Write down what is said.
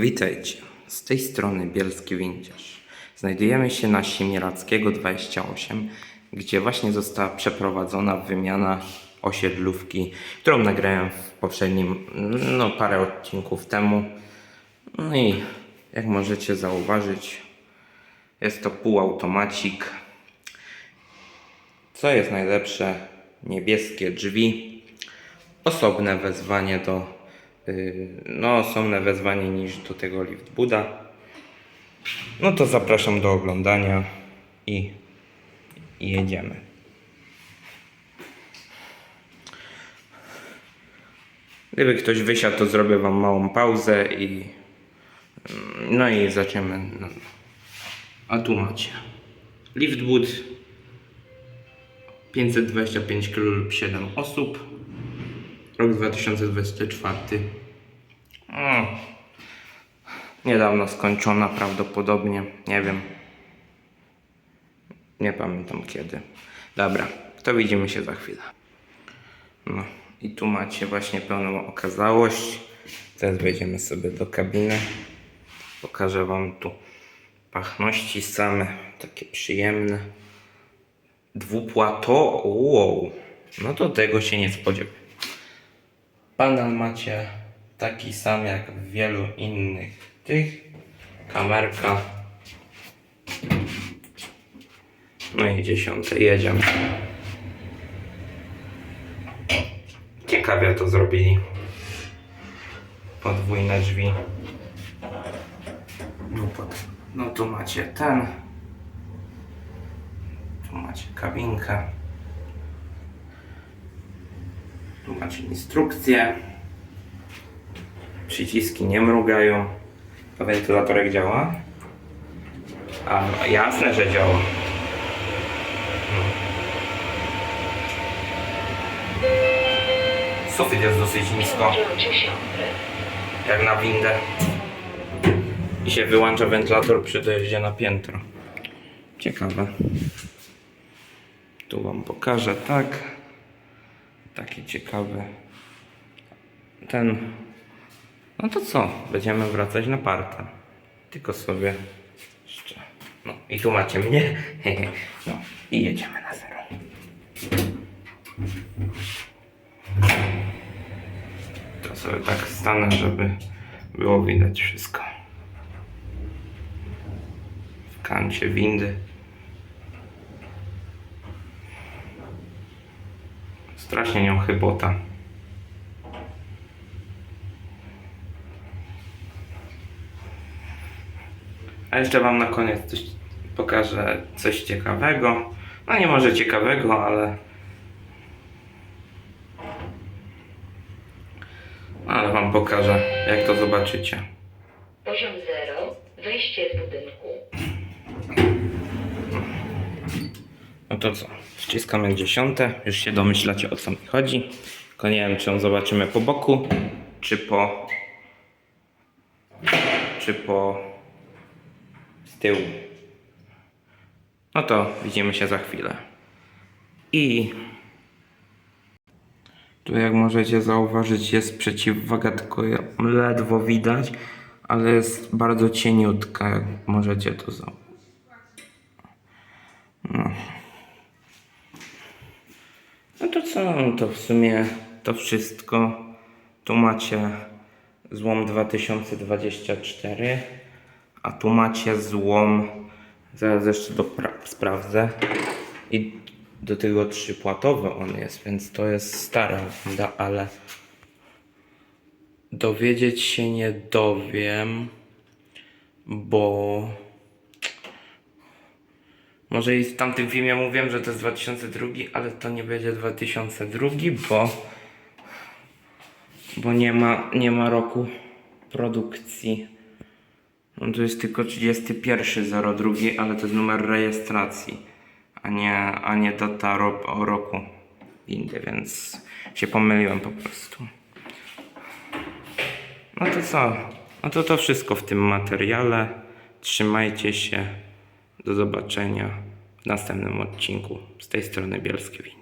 Witajcie, z tej strony Bielski Windziarz. Znajdujemy się na Siemierackiego 28, gdzie właśnie została przeprowadzona wymiana osiedlówki, którą nagrałem w poprzednim, no parę odcinków temu. No i jak możecie zauważyć, jest to półautomacik. Co jest najlepsze? Niebieskie drzwi, osobne wezwanie do. Yy, no, osobne wezwanie niż do tego lift Buda. No to zapraszam do oglądania i, i jedziemy. Gdyby ktoś wysiadł, to zrobię Wam małą pauzę i. No i zaczniemy. No. A tu macie. Lift Bud 525 kg lub 7 osób. Rok 2024. O, niedawno skończona prawdopodobnie. Nie wiem. Nie pamiętam kiedy. Dobra, to widzimy się za chwilę. No i tu macie właśnie pełną okazałość. Teraz wejdziemy sobie do kabiny. Pokażę Wam tu pachności same, takie przyjemne. Dwupłato, wow. No to tego się nie spodziewam. Panel macie taki sam jak w wielu innych tych. Kamerka. No i dziesiąte, jedziemy. Ciekawie to zrobili. Podwójne drzwi. No, no tu macie ten. Tu macie kabinkę. Tu macie instrukcję. Przyciski nie mrugają. A wentylatorek działa? A jasne, że działa. No. Sufit jest dosyć nisko, jak na windę. I się wyłącza wentylator przy dojeździe na piętro. Ciekawe. Tu wam pokażę, tak. Taki ciekawy. Ten. No to co? Będziemy wracać na partę. Tylko sobie jeszcze. No i tu macie mnie. No i jedziemy na zero. To sobie tak stanę, żeby było widać wszystko. W kancie windy. Strasznie nią chybota. A jeszcze Wam na koniec coś pokażę coś ciekawego. No nie może ciekawego, ale. Ale Wam pokażę, jak to zobaczycie. Poziom 0. Wejście z budynku. No to co? Wciskamy dziesiąte. Już się domyślacie o co mi chodzi. Tylko nie wiem, czy ją zobaczymy po boku, czy po. czy po. z tyłu. No to widzimy się za chwilę. I. Tu jak możecie zauważyć jest przeciwwaga, tylko ledwo widać, ale jest bardzo cieniutka, jak możecie to zauważyć. To co, no to w sumie to wszystko. Tu macie złom 2024, a tu macie złom, zaraz jeszcze dopra- sprawdzę, i do tego trzypłatowy on jest, więc to jest stara Honda, ale dowiedzieć się nie dowiem, bo może i w tamtym filmie mówiłem, że to jest 2002, ale to nie będzie 2002, bo, bo nie, ma, nie ma roku produkcji. No to jest tylko 31.02, ale to jest numer rejestracji, a nie, a nie data ro, o roku windy, więc się pomyliłem po prostu. No to co? No to to wszystko w tym materiale. Trzymajcie się. Do zobaczenia w następnym odcinku. Z tej strony Bielski Win.